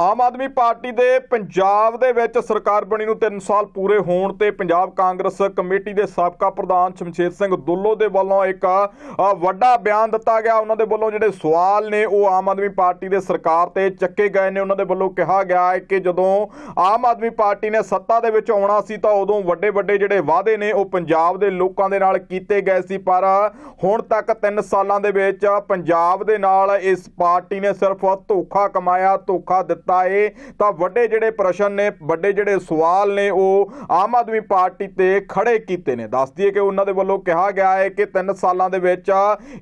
Aam Aadmi party ਦੇ ਪੰਜਾਬ ਦੇ ਵਿੱਚ ਸਰਕਾਰ ਬਣੀ ਨੂੰ 3 ਸਾਲ ਪੂਰੇ ਹੋਣ ਤੇ ਪੰਜਾਬ ਕਾਂਗਰਸ ਕਮੇਟੀ ਦੇ ਸਾਬਕਾ ਪ੍ਰਧਾਨ ਸ਼ਮਸ਼ੇਰ ਸਿੰਘ ਦੁੱਲੋ ਦੇ ਵੱਲੋਂ ਇੱਕ ਵੱਡਾ ਬਿਆਨ ਦਿੱਤਾ ਗਿਆ। ਉਹਨਾਂ ਦੇ ਵੱਲੋਂ ਜਿਹੜੇ ਸਵਾਲ ਨੇ, ਉਹ ਆਮ ਆਦਮੀ ਪਾਰਟੀ ਦੇ ਸਰਕਾਰ ਤੇ ਚੱਕੇ ਗਏ ਨੇ। ਉਹਨਾਂ ਦੇ ਵੱਲੋਂ ਕਿਹਾ ਗਿਆ ਹੈ ਕਿ ਜਦੋਂ ਆਮ ਆਦਮੀ ਪਾਰਟੀ ਨੇ ਸੱਤਾ ਦੇ ਵਿੱਚ ਆਉਣਾ ਸੀ ਤਾਂ ਉਦੋਂ ਵੱਡੇ ਵੱਡੇ ਜਿਹੜੇ ਵਾਅਦੇ ਨੇ, ਉਹ ਪੰਜਾਬ ਦੇ ਲੋਕਾਂ ਦੇ ਨਾਲ ਕੀਤੇ ਗਏ ਸੀ। ਪਰ ਹੁਣ ਤੱਕ 3 ਸਾਲਾਂ ਦੇ ਵਿੱਚ ਪੰਜਾਬ ਦੇ ਨਾਲ ਇਸ ਪਾਰਟੀ ਨੇ ਸਿਰਫ ਧੋਖਾ ਕਮਾਇਆ, ਧੋਖਾ ਦਿੱਤਾ ਏ, ਤਾਂ ਵੱਡੇ ਜਿਹੜੇ ਪ੍ਰਸ਼ਨ ਨੇ, ਵੱਡੇ ਜਿਹੜੇ ਸਵਾਲ ਨੇ, ਉਹ ਆਮ ਆਦਮੀ ਪਾਰਟੀ ਤੇ ਖੜੇ ਕੀਤੇ ਨੇ। ਦੱਸ ਦਈਏ ਕਿ ਉਹਨਾਂ ਦੇ ਵੱਲੋਂ ਕਿਹਾ ਗਿਆ ਹੈ ਕਿ 3 ਸਾਲਾਂ ਦੇ ਵਿੱਚ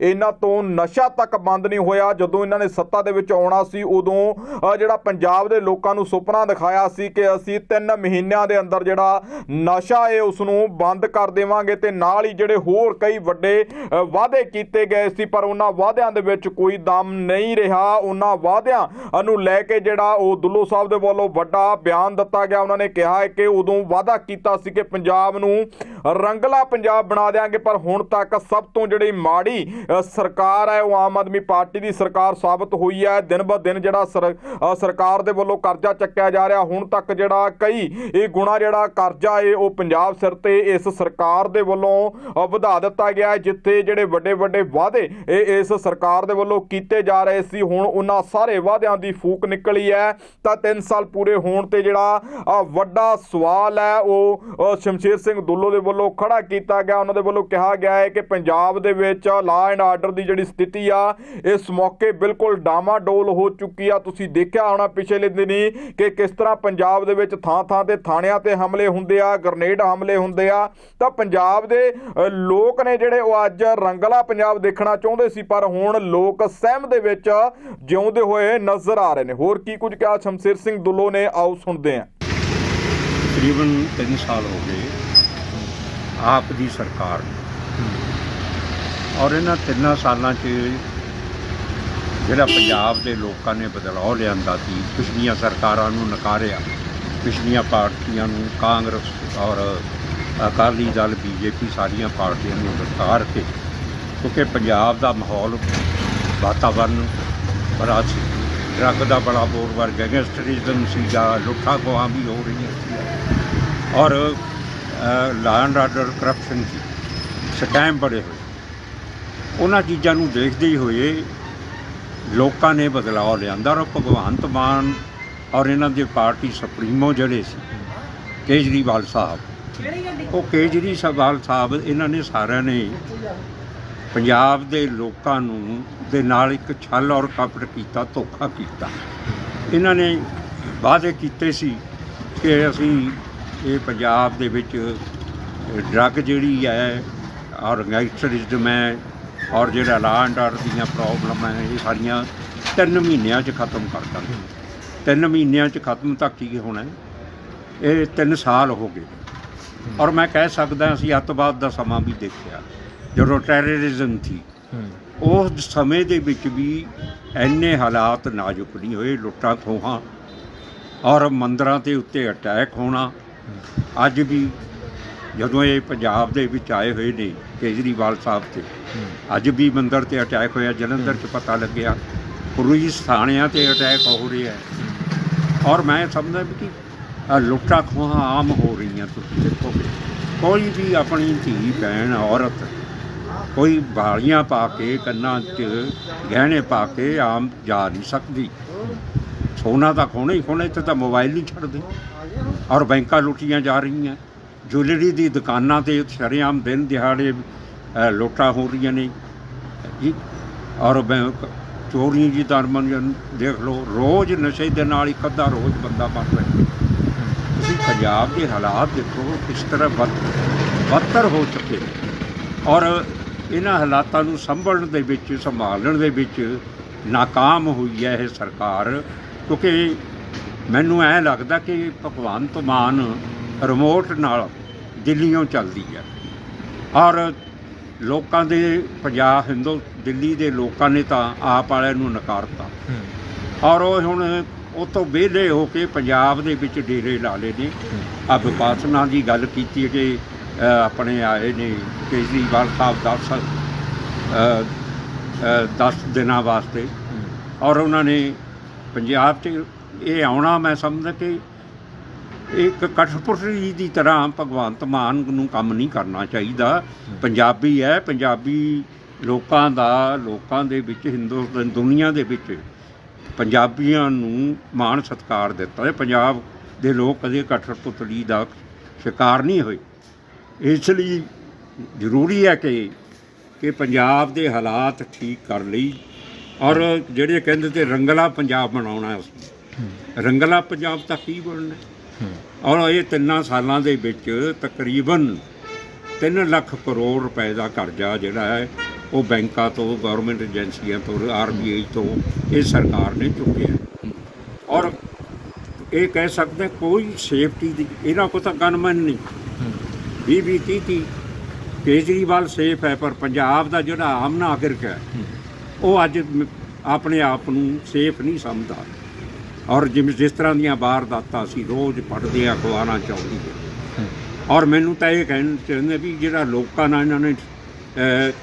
ਇਹਨਾਂ ਤੋਂ ਨਸ਼ਾ ਤੱਕ ਬੰਦ ਨਹੀਂ ਹੋਇਆ। ਜਦੋਂ ਇਹਨਾਂ ਨੇ ਸੱਤਾ ਦੇ ਵਿੱਚ ਆਉਣਾ ਸੀ, ਉਦੋਂ ਜਿਹੜਾ ਪੰਜਾਬ ਦੇ ਲੋਕਾਂ ਨੂੰ ਸੁਪਨਾ ਦਿਖਾਇਆ ਸੀ ਕਿ ਅਸੀਂ 3 ਮਹੀਨਿਆਂ ਦੇ ਅੰਦਰ ਜਿਹੜਾ ਨਸ਼ਾ ਹੈ ਉਸ ਨੂੰ ਬੰਦ ਕਰ ਦੇਵਾਂਗੇ ਤੇ ਨਾਲ ਹੀ ਜਿਹੜੇ ਹੋਰ ਕਈ ਵੱਡੇ ਵਾਅਦੇ ਕੀਤੇ ਗਏ ਸੀ, ਪਰ ਉਹਨਾਂ ਵਾਅਦਿਆਂ ਦੇ ਵਿੱਚ ਕੋਈ ਦਮ ਨਹੀਂ ਰਿਹਾ। ਉਹਨਾਂ ਵਾਅਦਿਆਂ ਨੂੰ ਲੈ ਕੇ ਜਿਹੜਾ ਉਹ ਦੁੱਲੋ ਸਾਹਿਬ ਦੇ ਵੱਲੋਂ ਵੱਡਾ ਬਿਆਨ ਦਿੱਤਾ ਗਿਆ। ਉਹਨਾਂ ਨੇ ਕਿਹਾ ਹੈ ਕਿ ਉਦੋਂ ਵਾਅਦਾ ਕੀਤਾ ਸੀ ਕਿ ਪੰਜਾਬ ਨੂੰ ਰੰਗਲਾ ਪੰਜਾਬ ਬਣਾ ਦੇਾਂਗੇ ਪਰ ਹੁਣ ਤੱਕ ਸਭ ਤੋਂ ਜਿਹੜੀ ਮਾੜੀ ਸਰਕਾਰ ਹੈ, ਉਹ ਆਮ ਆਦਮੀ ਪਾਰਟੀ ਦੀ ਸਰਕਾਰ ਸਾਬਤ ਹੋਈ ਹੈ। ਦਿਨ ਬ ਦਿਨ ਜਿਹੜਾ ਸਰਕਾਰ ਦੇ ਵੱਲੋਂ ਕਰਜ਼ਾ ਚੱਕਿਆ ਜਾ ਰਿਹਾ। ਹੁਣ ਤੱਕ ਜਿਹੜਾ ਕਈ, ਇਹ ਗੁਣਾ ਜਿਹੜਾ ਕਰਜ਼ਾ ਏ ਉਹ ਪੰਜਾਬ ਸਿਰ ਤੇ ਇਸ ਸਰਕਾਰ ਦੇ ਵੱਲੋਂ ਵਧਾ ਦਿੱਤਾ ਗਿਆ ਜਿੱਥੇ ਜਿਹੜੇ ਵੱਡੇ ਵੱਡੇ ਵਾਅਦੇ, ਇਹ ਇਸ ਸਰਕਾਰ ਦੇ ਵੱਲੋਂ ਕੀਤੇ ਜਾ ਰਹੇ ਸੀ। ਹੁਣ ਉਹਨਾਂ ਸਾਰੇ ਵਾਅਦਿਆਂ ਦੀ ਫੂਕ ਨਿਕਲੀ ਹੈ। ਤਾਂ 3 ਸਾਲ ਪੂਰੇ ਹੋਣ ਤੇ ਜਿਹੜਾ ਵੱਡਾ ਸਵਾਲ ਹੈ, ਉਹ ਸ਼ਮਸ਼ੇਰ ਸਿੰਘ ਦੁੱਲੋ ਦੇ ਵੱਲੋਂ ਖੜਾ ਕੀਤਾ ਗਿਆ। ਉਹਨਾਂ ਦੇ ਵੱਲੋਂ ਕਿਹਾ ਗਿਆ ਹੈ ਕਿ ਪੰਜਾਬ ਦੇ ਵਿੱਚ ਲਾ ਐਂਡ ਆਰਡਰ ਦੀ ਜਿਹੜੀ ਸਥਿਤੀ ਆ, ਇਸ ਮੌਕੇ ਬਿਲਕੁਲ ਡਾਮਾਡੋਲ ਹੋ ਚੁੱਕੀ ਆ। ਤੁਸੀਂ ਦੇਖਿਆ ਹੋਣਾ ਪਿਛਲੇ ਦਿਨੀ ਕਿ ਕਿਸ ਤਰ੍ਹਾਂ ਪੰਜਾਬ ਦੇ ਵਿੱਚ ਥਾਂ ਥਾਂ ਤੇ ਥਾਣਿਆਂ ਤੇ ਹਮਲੇ ਹੁੰਦੇ ਆ ਗ੍ਰਨੇਡ ਹਮਲੇ ਹੁੰਦੇ ਆ। ਤਾਂ ਪੰਜਾਬ ਦੇ ਲੋਕ ਨੇ ਜਿਹੜੇ ਉਹ ਅੱਜ ਰੰਗਲਾ ਪੰਜਾਬ ਦੇਖਣਾ ਚਾਹੁੰਦੇ ਸੀ, ਪਰ ਹੁਣ ਲੋਕ ਸਹਿਮ ਦੇ ਵਿੱਚ ਜਿਉਂਦੇ ਹੋਏ ਨਜ਼ਰ ਆ ਰਹੇ ਨੇ। ਹੋਰ ਕੀ ਕੁਝ ਕਿਹਾ, ਸ਼ਮਸ਼ੇਰ ਸਿੰਘ ਦੁੱਲੋ ਨੇ, ਆਓ ਸੁਣਦੇ ਹਾਂ ਤਕਰੀਬਨ 3 ਸਾਲ ਹੋ ਗਏ ਆਪ ਦੀ ਸਰਕਾਰ ਨੂੰ। ਔਰ ਇਹਨਾਂ ਤਿੰਨਾਂ ਸਾਲਾਂ 'ਚ ਜਿਹੜਾ ਪੰਜਾਬ ਦੇ ਲੋਕਾਂ ਨੇ ਬਦਲਾਅ ਲਿਆਂਦਾ ਸੀ, ਪਿਛਲੀਆਂ ਸਰਕਾਰਾਂ ਨੂੰ ਨਕਾਰਿਆ, ਪਿਛਲੀਆਂ ਪਾਰਟੀਆਂ ਨੂੰ ਕਾਂਗਰਸ ਔਰ ਅਕਾਲੀ ਦਲ, ਬੀਜੇਪੀ ਸਾਰੀਆਂ ਪਾਰਟੀਆਂ ਨੂੰ ਨਕਾਰ ਕੇ, ਕਿਉਂਕਿ ਪੰਜਾਬ ਦਾ ਮਾਹੌਲ ਵਾਤਾਵਰਨ ਬੜਾ ਸੀ ਡਰੱਗ ਦਾ ਬੜਾ ਬੋਰ ਵਰ ਗੈਂਗਸਟਰਿਜ਼ਮ ਸੀਗਾ ਲੁੱਟਾਂ ਖੋਹਾਂ ਵੀ ਹੋ ਰਹੀਆਂ ਸੀ ਔਰ ਲਾ ਐਂਡ ਆਰਡਰ ਕਰਪਸ਼ਨ ਸੀ ਸਕੈਮ ਬੜੇ ਹੋਏ। ਉਹਨਾਂ ਚੀਜ਼ਾਂ ਨੂੰ ਦੇਖਦੇ ਹੀ ਹੋਏ ਲੋਕਾਂ ਨੇ ਬਦਲਾਅ ਲਿਆਂਦਾ ਔਰ ਭਗਵੰਤ ਮਾਨ ਔਰ ਇਹਨਾਂ ਦੇ ਪਾਰਟੀ ਸੁਪਰੀਮੋ ਜਿਹੜੇ ਸੀ, ਕੇਜਰੀਵਾਲ ਸਾਹਿਬ। ਉਹ ਕੇਜਰੀਵਾਲ ਸਾਹਿਬ, ਇਹਨਾਂ ਨੇ ਸਾਰਿਆਂ ਨੇ ਪੰਜਾਬ ਦੇ ਲੋਕਾਂ ਨੂੰ, ਦੇ ਨਾਲ ਇੱਕ ਛਲ ਔਰ ਕਪਟ ਕੀਤਾ, ਧੋਖਾ ਕੀਤਾ। ਇਹਨਾਂ ਨੇ ਵਾਅਦੇ ਕੀਤੇ ਸੀ ਕਿ ਅਸੀਂ ਇਹ ਪੰਜਾਬ ਦੇ ਵਿੱਚ ਡਰੱਗ ਜਿਹੜੀ ਹੈ, ਔਰ ਗੈਂਗਸਟਰਿਜ਼ਮ ਹੈ, ਔਰ ਜਿਹੜਾ ਲਾ ਐਂਡ ਆਰਡਰ ਦੀਆਂ ਪ੍ਰੋਬਲਮ ਹੈ, ਇਹ ਸਾਰੀਆਂ ਤਿੰਨ ਮਹੀਨਿਆਂ 'ਚ ਖਤਮ ਕਰ ਦਾਂਗੇ ਤਿੰਨ ਮਹੀਨਿਆਂ 'ਚ ਖਤਮ ਤਾਂ ਕੀ ਹੋਣਾ ਇਹ ਤਿੰਨ ਸਾਲ ਹੋ ਗਏ ਔਰ ਮੈਂ ਕਹਿ ਸਕਦਾ ਅਸੀਂ ਅੱਤਵਾਦ ਦਾ ਸਮਾਂ ਵੀ ਦੇਖਿਆ। ਜਦੋਂ ਟੈਰਰਿਜ਼ਮ ਸੀ ਉਸ ਸਮੇਂ ਦੇ ਵਿੱਚ ਵੀ ਐਨੇ ਹਾਲਾਤ ਨਾਜ਼ੁਕ ਨਹੀਂ ਹੋਏ ਲੁੱਟਾਂ ਖੋਹਾਂ ਔਰ ਮੰਦਰਾਂ ਦੇ ਉੱਤੇ ਅਟੈਕ ਹੋਣਾ। ਅੱਜ ਵੀ ਜਦੋਂ ਇਹ ਪੰਜਾਬ ਦੇ ਵਿੱਚ ਆਏ ਹੋਏ ਨੇ ਕੇਜਰੀਵਾਲ ਸਾਹਿਬ ਤੇ ਅੱਜ ਵੀ ਮੰਦਰ ਤੇ ਅਟੈਕ ਹੋਇਆ ਜਲੰਧਰ 'ਚ ਪਤਾ ਲੱਗਿਆ ਪੁਲਿਸ ਥਾਣਿਆਂ ਤੇ ਅਟੈਕ ਹੋ ਰਿਹਾ ਹੈ। ਔਰ ਮੈਂ ਸਮਝਦਾ ਕਿ ਲੁੱਟਾਂ ਖੋਹਾਂ ਆਮ ਹੋ ਰਹੀਆਂ ਤੁਸੀਂ ਦੇਖੋਗੇ। ਕੋਈ ਵੀ ਆਪਣੀ ਧੀ ਭੈਣ ਔਰਤ ਕੋਈ ਬਾਲੀਆਂ ਪਾ ਕੇ ਕੰਨਾਂ 'ਚ ਗਹਿਣੇ ਪਾ ਕੇ ਆਮ ਜਾ ਨਹੀਂ ਸਕਦੀ। ਸੋਨਾ ਤਾਂ ਖੋਣਾ ਹੀ ਖੋਣਾ ਇੱਥੇ ਤਾਂ ਮੋਬਾਈਲ ਨਹੀਂ ਛੱਡਦੇ। ਔਰ ਬੈਂਕਾਂ ਲੁੱਟੀਆਂ ਜਾ ਰਹੀਆਂ। ਜੁਐਲਰੀ ਦੀ ਦੁਕਾਨਾਂ ਤੇ ਸ਼ਰੇਆਮ ਦਿਨ ਦਿਹਾੜੇ ਅ, ਲੁੱਟਾਂ ਹੋ ਰਹੀਆਂ ਨੇ। ਜੀ ਔਰ ਬੈਂਕ ਚੋਰੀਆਂ ਜੀ ਦਰਮਨ ਦੇਖ ਲਓ ਰੋਜ਼ ਨਸ਼ੇ ਦੇ ਨਾਲ ਇੱਕ ਅੱਧਾ ਰੋਜ਼ ਬੰਦਾ ਮਰ ਰਿਹਾ। ਤੁਸੀਂ ਪੰਜਾਬ ਦੇ ਹਾਲਾਤ ਦੇਖੋ ਕਿਸ ਤਰ੍ਹਾਂ ਬਦ ਬਦਤਰ ਹੋ ਚੁੱਕੇ ਔਰ ਇਹਨਾਂ ਹਾਲਾਤਾਂ ਨੂੰ ਸੰਭਲਣ ਦੇ ਵਿੱਚ ਸੰਭਾਲਣ ਦੇ ਵਿੱਚ ਨਾਕਾਮ ਹੋਈ ਹੈ ਇਹ ਸਰਕਾਰ ਕਿਉਂਕਿ ਮੈਨੂੰ ਐ ਲੱਗਦਾ ਕਿ ਭਗਵੰਤ ਮਾਨ ਰਿਮੋਟ ਨਾਲ ਦਿੱਲੀੋਂ ਚੱਲਦੀ ਹੈ। ਔਰ ਲੋਕਾਂ ਦੇ ਪੰਜਾਬ ਹਿੰਦੂ ਦਿੱਲੀ ਦੇ ਲੋਕਾਂ ਨੇ ਤਾਂ ਆਪ ਵਾਲਿਆਂ ਨੂੰ ਨਕਾਰਤਾ। ਔਰ ਉਹ ਹੁਣ ਉਹ ਤੋਂ ਵਿਹਲੇ ਹੋ ਕੇ ਪੰਜਾਬ ਦੇ ਵਿੱਚ ਡੇਰੇ ਲਾ ਲਏ ਨੇ। ਆ ਵਿਪਾਸਨਾ ਦੀ ਗੱਲ ਕੀਤੀ ਹੈ ਕਿ ਆਪਣੇ ਆਏ ਨੇ ਕੇਜਰੀਵਾਲ ਸਾਹਿਬ 10 10 ਦਿਨਾਂ ਵਾਸਤੇ। ਔਰ ਉਹਨਾਂ ਨੇ ਪੰਜਾਬ 'ਚ ਇਹ ਆਉਣਾ ਮੈਂ ਸਮਝਦਾ ਕਿ ਇੱਕ ਕਠਪੁਤਲੀ ਦੀ ਤਰ੍ਹਾਂ ਭਗਵੰਤ ਮਾਨ ਨੂੰ ਕੰਮ ਨਹੀਂ ਕਰਨਾ ਚਾਹੀਦਾ। ਪੰਜਾਬੀ ਹੈ, ਪੰਜਾਬੀ ਲੋਕਾਂ ਦਾ, ਲੋਕਾਂ ਦੇ ਵਿੱਚ, ਹਿੰਦੁਸਤਾਨ ਦੁਨੀਆ ਦੇ ਵਿੱਚ ਪੰਜਾਬੀਆਂ ਨੂੰ ਮਾਣ ਸਤਿਕਾਰ ਦਿੱਤਾ। ਹੈ ਪੰਜਾਬ ਦੇ ਲੋਕ ਕਦੇ ਕਠਪੁਤਲੀ ਦਾ ਸ਼ਿਕਾਰ ਨਹੀਂ ਹੋਏ। ਇਸ ਲਈ ਜ਼ਰੂਰੀ ਹੈ ਕਿ ਕਿ ਪੰਜਾਬ ਦੇ ਹਾਲਾਤ ਠੀਕ ਕਰ ਲਈ ਔਰ ਜਿਹੜੇ ਕਹਿੰਦੇ ਤੇ ਰੰਗਲਾ ਪੰਜਾਬ ਬਣਾਉਣਾ ਅਸੀਂ ਰੰਗਲਾ ਪੰਜਾਬ ਤਾਂ ਕੀ ਬਣਨਾ ਔਰ ਇਹ ਤਿੰਨਾਂ ਸਾਲਾਂ ਦੇ ਵਿੱਚ ਤਕਰੀਬਨ 3 ਲੱਖ ਕਰੋੜ ਰੁਪਏ ਦਾ ਕਰਜ਼ਾ ਜਿਹੜਾ ਹੈ ਉਹ ਬੈਂਕਾਂ ਤੋਂ ਗਵਰਨਮੈਂਟ ਏਜੰਸੀਆਂ ਤੋਂ ਆਰਬੀਆਈ ਤੋਂ ਇਹ ਸਰਕਾਰ ਨੇ ਚੁੱਕਿਆ ਔਰ ਇਹ ਕਹਿ ਸਕਦੇ ਕੋਈ ਸੇਫਟੀ ਦੀ ਇਹਨਾਂ ਕੋਲ ਤਾਂ ਗਨਮੈਨ ਨਹੀਂ। ਵੀਹ ਵੀਹ ਤੀਹ ਤੀਹ ਕੇਜਰੀਵਾਲ ਸੇਫ ਹੈ ਪਰ ਪੰਜਾਬ ਦਾ ਜਿਹੜਾ ਆਮ ਨਾਗਰਿਕ ਹੈ ਉਹ ਅੱਜ ਆਪਣੇ ਆਪ ਨੂੰ ਸੇਫ ਨਹੀਂ ਸਮਝਦਾ। ਔਰ ਜਿਵੇਂ ਜਿਸ ਤਰ੍ਹਾਂ ਦੀਆਂ ਵਾਰਦਾਤਾਂ ਅਸੀਂ ਰੋਜ਼ ਪੜ੍ਹਦੇ ਹਾਂ ਅਖਬਾਰਾਂ ਚ ਆਉਂਦੀ ਹੈ। ਔਰ ਮੈਨੂੰ ਤਾਂ ਇਹ ਕਹਿਣ ਚਾਹੁੰਦੇ ਵੀ ਜਿਹੜਾ ਲੋਕਾਂ ਨਾਲ ਇਹਨਾਂ ਨੇ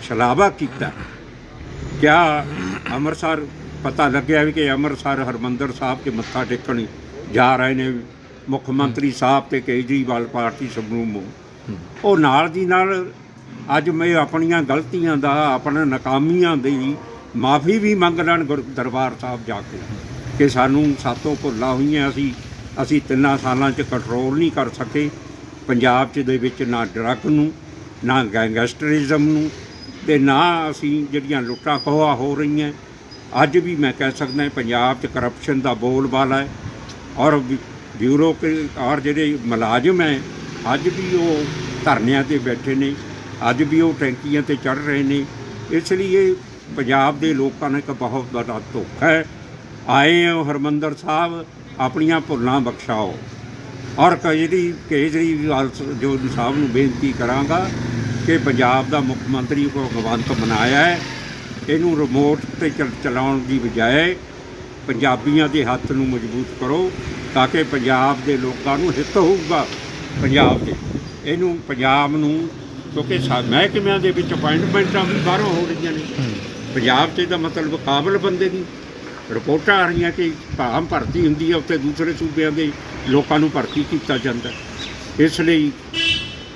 ਛਲਾਵਾ ਕੀਤਾ ਕਿਆ ਅੰਮ੍ਰਿਤਸਰ ਪਤਾ ਲੱਗਿਆ ਵੀ ਕਿ ਅੰਮ੍ਰਿਤਸਰ ਹਰਮੰਦਰ ਸਾਹਿਬ ਕੇ ਮੱਥਾ ਟੇਕਣ ਜਾ ਰਹੇ ਨੇ ਮੁੱਖ ਮੰਤਰੀ ਸਾਹਿਬ ਤੇ ਕੇਜਰੀਵਾਲ ਪਾਰਟੀ ਸਮੂਹ ਉਹ ਨਾਲ ਦੀ ਨਾਲ ਅੱਜ ਮੈਂ ਆਪਣੀਆਂ ਗਲਤੀਆਂ ਦਾ, ਆਪਣਾ ਨਾਕਾਮੀਆਂ ਦੀ ਮਾਫੀ ਵੀ ਮੰਗ ਲੈਣ ਗੁਰ- ਦਰਬਾਰ ਸਾਹਿਬ ਜਾ ਕੇ ਕਿ ਸਾਨੂੰ ਸਾਤੋਂ ਭੁੱਲਾਂ ਹੋਈਆਂ ਅਸੀਂ ਅਸੀਂ ਤਿੰਨਾਂ ਸਾਲਾਂ 'ਚ ਕੰਟਰੋਲ ਨਹੀਂ ਕਰ ਸਕੇ। ਪੰਜਾਬ 'ਚ ਦੇ ਵਿੱਚ ਨਾ ਡਰੱਗ ਨੂੰ, ਨਾ ਗੈਂਗਸਟਰਿਜ਼ਮ ਨੂੰ ਤੇ ਨਾ ਅਸੀਂ ਜਿਹੜੀਆਂ ਲੁੱਟਾਂ ਖੋਹਾਂ ਹੋ ਰਹੀਆਂ। ਅੱਜ ਵੀ ਮੈਂ ਕਹਿ ਸਕਦਾ ਪੰਜਾਬ 'ਚ ਕਰਪਸ਼ਨ ਦਾ ਬੋਲਬਾਲਾ ਹੈ। ਔਰ ਬਿਊਰੋ ਔਰ ਜਿਹੜੇ ਮੁਲਾਜ਼ਮ ਹੈ ਅੱਜ ਵੀ ਉਹ ਧਰਨਿਆਂ ਤੇ ਬੈਠੇ ਨੇ, ਅੱਜ ਵੀ ਉਹ ਟੈਂਕੀਆਂ ਤੇ ਚੜ ਰਹੇ ਨੇ। ਇਸ ਲਈ ਇਹ ਪੰਜਾਬ ਦੇ ਲੋਕਾਂ ਨੇ ਇੱਕ ਬਹੁਤ ਵੱਡਾ ਧੋਖਾ ਹੈ। ਆਏ ਹੋ ਹਰਮੰਦਰ ਸਾਹਿਬ, ਆਪਣੀਆਂ ਭੁੱਲਾਂ ਬਖਸ਼ਾਓ। ਔਰ ਕੇਜਰੀ, ਕੇਜਰੀਵਾਲ ਜੋ ਸਾਹਿਬ ਨੂੰ ਬੇਨਤੀ ਕਰਾਂਗਾ ਕਿ ਪੰਜਾਬ ਦਾ ਮੁੱਖ ਮੰਤਰੀ ਕੋ ਭਗਵੰਤ ਬਣਾਇਆ ਹੈ। ਇਹਨੂੰ ਰਿਮੋਟ ਤੇ ਚਲਾਉਣ ਦੀ ਬਜਾਏ ਪੰਜਾਬੀਆਂ ਦੇ ਹੱਥ ਨੂੰ ਮਜ਼ਬੂਤ ਕਰੋ, ਤਾਂ ਕਿ ਪੰਜਾਬ ਦੇ ਲੋਕਾਂ ਨੂੰ ਹਿੱਤ ਹੋਊਗਾ। ਪੰਜਾਬ ਦੇ। ਇਹਨੂੰ ਪੰਜਾਬ ਨੂੰ ਕਿਉਂਕਿ ਮਹਿਕਮਿਆਂ ਦੇ ਵਿੱਚ ਅਪਾਇੰਟਮੈਂਟਾਂ ਵੀ ਬਾਹਰੋਂ ਹੋ ਰਹੀਆਂ ਨੇ। ਪੰਜਾਬ 'ਚ ਦਾ ਮਤਲਬ ਕਾਬਲ ਬੰਦੇ ਨਹੀਂ ਰਿਪੋਰਟਾਂ ਆ ਰਹੀਆਂ ਕਿ ਭਾਮ ਭਰਤੀ ਹੁੰਦੀ ਹੈ ਉੱਥੇ ਦੂਸਰੇ ਸੂਬਿਆਂ ਦੇ ਲੋਕਾਂ ਨੂੰ ਭਰਤੀ ਕੀਤਾ ਜਾਂਦਾ। ਇਸ ਲਈ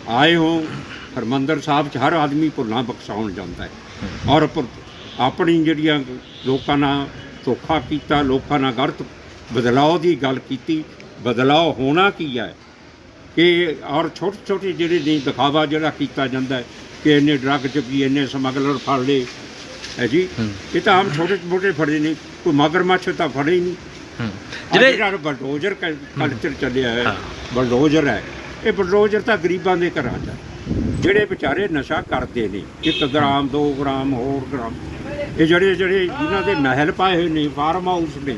ਆਏ ਹੋ ਹਰਮੰਦਰ ਸਾਹਿਬ 'ਚ ਹਰ ਆਦਮੀ ਭੁੱਲਾਂ ਬਖਸ਼ਾਉਣ ਜਾਂਦਾ ਹੈ। ਔਰ ਆਪਣੀ ਜਿਹੜੀਆਂ ਲੋਕਾਂ ਨਾਲ ਧੋਖਾ ਕੀਤਾ ਲੋਕਾਂ ਨਾਲ ਗਲਤ ਬਦਲਾਅ ਦੀ ਗੱਲ ਕੀਤੀ ਬਦਲਾਅ ਹੋਣਾ ਕੀ ਹੈ? ਕਿ ਔਰ ਛੋਟੇ ਛੋਟੇ ਜਿਹੜੇ ਨਹੀਂ ਦਿਖਾਵਾ ਜਿਹੜਾ ਕੀਤਾ ਜਾਂਦਾ ਕਿ ਇੰਨੇ ਡਰੱਗ ਚ ਵੀ ਇੰਨੇ ਸਮਗਲਰ ਫੜ ਲਏ। ਹੈ ਜੀ? ਇਹ ਤਾਂ ਆਮ ਛੋਟੇ ਮੋਟੇ ਫੜੇ ਨੇ ਕੋਈ ਮਗਰਮੱਛ ਤਾਂ ਫੜੇ ਹੀ ਨਹੀਂ। ਜਿਹੜੇ- ਜਿਹੜੇ ਬਲਡੋਜ਼ਰ ਕਲਚਰ ਚੱਲਿਆ ਹੈ। ਬਲਡੋਜ਼ਰ ਹੈ ਇਹ ਬਲਡੋਜ਼ਰ ਤਾਂ ਗਰੀਬਾਂ ਦੇ ਘਰਾਂ 'ਚ। ਜਿਹੜੇ ਵਿਚਾਰੇ ਨਸ਼ਾ ਕਰਦੇ ਨੇ 1 ਗ੍ਰਾਮ 2 ਗ੍ਰਾਮ ਹੋਰ ਗ੍ਰਾਮ ਇਹ ਜਿਹੜੇ ਜਿਹੜੇ ਜਿਨ੍ਹਾਂ ਦੇ ਮਹਿਲ ਪਾਏ ਹੋਏ ਨੇ ਫਾਰਮ ਹਾਊਸ ਨੇ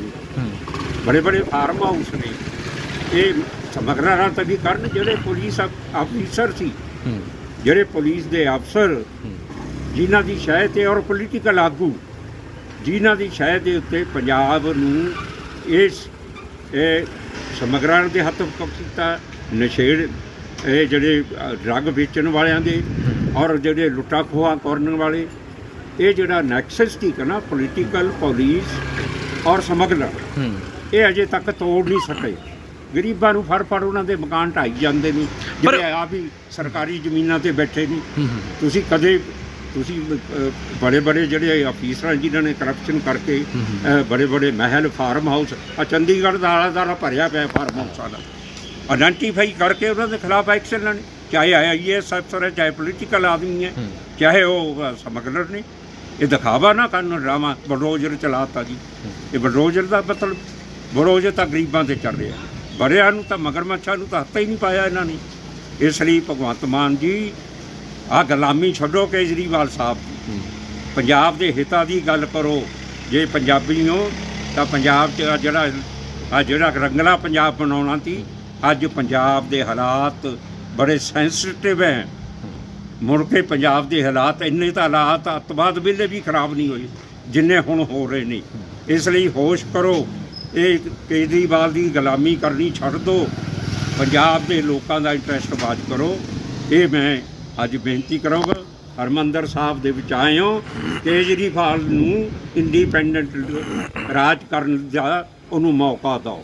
ਬੜੇ ਬੜੇ ਫਾਰਮ ਹਾਊਸ ਨੇ ਇਹ ਸਮਗਲਰਾਂ ਤਾਂ ਵੀ ਕਰਨ ਜਿਹੜੇ ਪੁਲਿਸ ਅਫ- ਅਫੀਸਰ ਸੀ ਜਿਹੜੇ ਪੁਲਿਸ ਦੇ ਅਫਸਰ ਜਿਨ੍ਹਾਂ ਦੀ ਸ਼ਾਇਦ ਤੇ ਔਰ ਪੋਲੀਟੀਕਲ ਆਗੂ ਜਿਨ੍ਹਾਂ ਦੀ ਸ਼ਾਇਦ ਦੇ ਉੱਤੇ ਪੰਜਾਬ ਨੂੰ ਇਸ ਇਹ ਸਮਗਰਾਂ ਦੇ ਹੱਥ ਕੀਤਾ ਨਸ਼ੇੜ ਇਹ ਜਿਹੜੇ ਡਰੱਗ ਵੇਚਣ ਵਾਲਿਆਂ ਦੇ ਔਰ ਜਿਹੜੇ ਲੁੱਟਾ ਖੋਹਾਂ ਕਰਨ ਵਾਲੇ ਇਹ ਜਿਹੜਾ ਨੈਕਸਸ ਠੀਕ ਹੈ ਨਾ ਪੋਲੀਟੀਕਲ ਪੁਲਿਸ ਔਰ ਸਮਗਲਰ ਇਹ ਅਜੇ ਤੱਕ ਤੋੜ ਨਹੀਂ ਸਕੇ। ਗਰੀਬਾਂ ਨੂੰ ਫੜ ਫੜ ਉਹਨਾਂ ਦੇ ਮਕਾਨ ਢਾਈ ਜਾਂਦੇ ਨੇ ਜਿਹੜੇ ਆ ਵੀ ਸਰਕਾਰੀ ਜ਼ਮੀਨਾਂ ਤੇ ਬੈਠੇ ਨੇ। ਤੁਸੀਂ ਕਦੇ ਤੁਸੀਂ ਬੜੇ ਬੜੇ ਜਿਹੜੇ ਅਫੀਸਰ ਜਿਨ੍ਹਾਂ ਨੇ ਕਰਪਸ਼ਨ ਕਰਕੇ ਬੜੇ ਬੜੇ ਮਹਿਲ ਫਾਰਮ ਹਾਊਸ ਆ ਚੰਡੀਗੜ੍ਹ ਦਾ ਆਲਾ ਦਾਲਾ ਭਰਿਆ ਪਿਆ ਫਾਰਮ ਹਾਊਸਾਂ ਦਾ ਆਇਡੈਂਟੀਫਾਈ ਕਰਕੇ ਉਹਨਾਂ ਦੇ ਖਿਲਾਫ ਐਕਸ਼ਨ ਲੈਣ ਚਾਹੇ ਆਈਐਸ ਅਫਸਰ ਹੈ ਚਾਹੇ ਪੋਲੀਟੀਕਲ ਆਦਮੀ ਹੈ ਚਾਹੇ ਉਹ ਸਮਗਲਰ ਨੇ। ਇਹ ਦਿਖਾਵਾ ਨਾ ਕਰਨ ਡਰਾਮਾ ਬਲਡੋਜ਼ਰ ਚਲਾਤਾ ਜੀ। ਇਹ ਬਲਡੋਜ਼ਰ ਦਾ ਮਤਲਬ ਬਲਡੋਜ਼ਰ ਤਾਂ ਗਰੀਬਾਂ ਤੇ ਚੱਲ ਰਿਹਾ। ਬੜਿਆਂ ਨੂੰ ਤਾਂ ਮਗਰਮੱਛਾਂ ਨੂੰ ਤਾਂ ਹੱਥ ਹੀ ਨਹੀਂ ਪਾਇਆ ਇਹਨਾਂ ਨੇ। ਇਸ ਲਈ ਭਗਵੰਤ ਮਾਨ ਜੀ, ਆਹ ਗੁਲਾਮੀ ਛੱਡੋ ਕੇਜਰੀਵਾਲ ਸਾਹਿਬ। ਪੰਜਾਬ ਦੇ ਹਿੱਤਾਂ ਦੀ ਗੱਲ ਕਰੋ। ਜੇ ਪੰਜਾਬੀ ਹੋ, ਤਾਂ ਪੰਜਾਬ 'ਚ ਆਹ ਜਿਹੜਾ ਆ ਜਿਹੜਾ ਰੰਗਲਾ ਪੰਜਾਬ ਬਣਾਉਣਾ ਸੀ, ਅੱਜ ਪੰਜਾਬ ਦੇ ਹਾਲਾਤ ਬੜੇ ਸੈਂਸਿਟਿਵ ਹੈ। ਮੁੜ ਕੇ ਪੰਜਾਬ ਦੇ ਹਾਲਾਤ ਇੰਨੇ ਤਾਂ ਹਾਲਾਤ ਅੱਤਵਾਦ ਵੇਲੇ ਵੀ ਖਰਾਬ ਨਹੀਂ ਹੋਏ, ਜਿੰਨੇ ਹੁਣ ਹੋ ਰਹੇ ਨੇ। ਇਸ ਲਈ ਹੋਸ਼ ਕਰੋ। ਇਹ ਕੇਜਰੀਵਾਲ ਦੀ ਗੁਲਾਮੀ ਕਰਨੀ ਛੱਡ ਦਿਓ ਪੰਜਾਬ ਦੇ ਲੋਕਾਂ ਦਾ ਇੰਟਰਸਟ ਬਾਜ ਕਰੋ। ਇਹ ਮੈਂ ਅੱਜ ਬੇਨਤੀ ਕਰਾਂਗਾ, ਹਰਮੰਦਰ ਸਾਹਿਬ ਦੇ ਵਿੱਚ ਆਏ ਹੋ। ਕੇਜਰੀਵਾਲ ਨੂੰ ਇੰਡੀਪੈਂਡੈਂਟ ਰਾਜ ਕਰਨ ਦਾ ਉਹਨੂੰ ਮੌਕਾ ਦਿਓ।